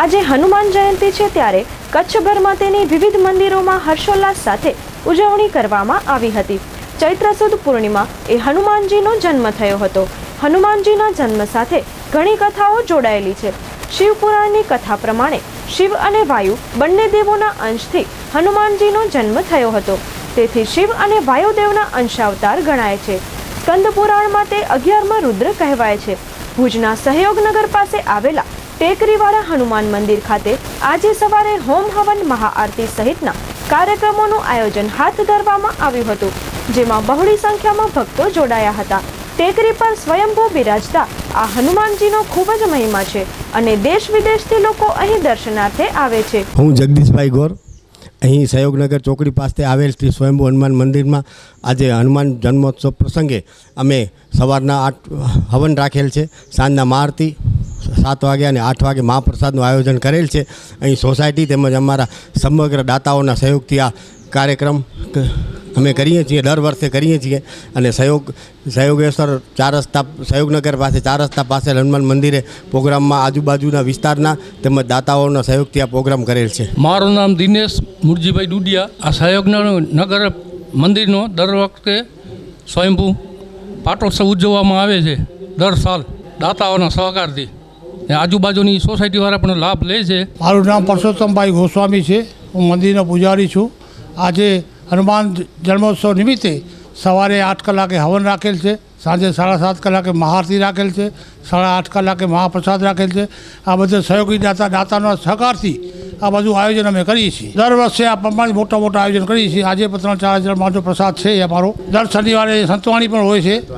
આજે હનુમાન જયંતિ છે ત્યારે કચ્છભરમાં તેની વિવિધ મંદિરોમાં હર્ષોલ્લાસ સાથે ઉજવણી કરવામાં આવી હતી. ચૈત્ર સુદ પૂર્ણિમા એ હનુમાનજીનો જન્મ થયો હતો. હનુમાનજીના જન્મ સાથે ઘણી કથાઓ જોડાયેલી છે. શિવપુરાણની કથા પ્રમાણે શિવ અને વાયુ બંને દેવોના અંશથી હનુમાનજીનો જન્મ થયો હતો. તેથી શિવ અને વાયુદેવના અંશાવતાર ગણાય છે. સ્કંદ પુરાણમાં તે અગિયારમાં રુદ્ર કહેવાય છે. ભુજના સહયોગનગર પાસે આવેલા ટેકરીવાળા હનુમાન મંદિર ખાતે આજે સવારે હોમ હવન મહાઆરતી સહિતના કાર્યક્રમોનું આયોજન હાથ ધરવામાં આવ્યું હતું, જેમાં બહોળી સંખ્યામાં ભક્તો જોડાયા હતા. ટેકરી પર સ્વયંભૂ બિરાજતા આ હનુમાનજીનો ખૂબ જ મહિમા છે અને દેશ વિદેશથી લોકો અહીં દર્શનાર્થે આવે છે. હું જગદીશભાઈ ગોર, અહીં સહયોગનગર ચોકડી પાસે આવેલ શ્રી સ્વયંભુ હનુમાન મંદિરમાં આજે હનુમાન જન્મોત્સવ પ્રસંગે અમે સવારના આઠ હવન રાખેલ છે, સાંજના મહાઆરતી સાત વાગે અને આઠ વાગે મહાપ્રસાદનું આયોજન કરેલ છે. અહીં સોસાયટી તેમજ અમારા સમગ્ર દાતાઓના સહયોગથી આ કાર્યક્રમ અમે કરીએ છીએ, દર વર્ષે કરીએ છીએ. અને સહયોગ, સહયોગેશ્વર ચાર રસ્તા, સહયોગનગર પાસે ચાર રસ્તા પાસે હનુમાન મંદિરે પ્રોગ્રામમાં આજુબાજુના વિસ્તારના તેમજ દાતાઓના સહયોગથી આ પ્રોગ્રામ કરેલ છે. મારું નામ દિનેશ મુરજીભાઈ ડુડિયા. આ સહયોગનગર નગર મંદિરનો દર વખતે સ્વયંભૂ પાટોત્સવ ઉજવવામાં આવે છે. દર સાલ દાતાઓના સહકારથી. આજુબાજુની સોસાયટીવાળા પણ લાભ લે છે. મારું નામ પરસોત્તમભાઈ ગોસ્વામી છે. હું મંદિરનો પૂજારી છું. આજે હનુમાન જન્મોત્સવ નિમિત્તે સવારે આઠ કલાકે હવન રાખેલ છે. સાંજે સાડા સાત કલાકે મહાઆરતી રાખેલ છે. સાડા આઠ કલાકે મહાપ્રસાદ રાખેલ છે. આ બધે સહયોગી દાતા, દાતાના સહકારથી આ બધું આયોજન અમે કરીએ છીએ. દર વર્ષે આ પ્રમાણે મોટા મોટા આયોજન કરીએ છીએ. આજે પણ ત્રણ ચાર હજાર માણસો પ્રસાદ છે અમારો. દર શનિવારે સંતવાણી પણ હોય છે.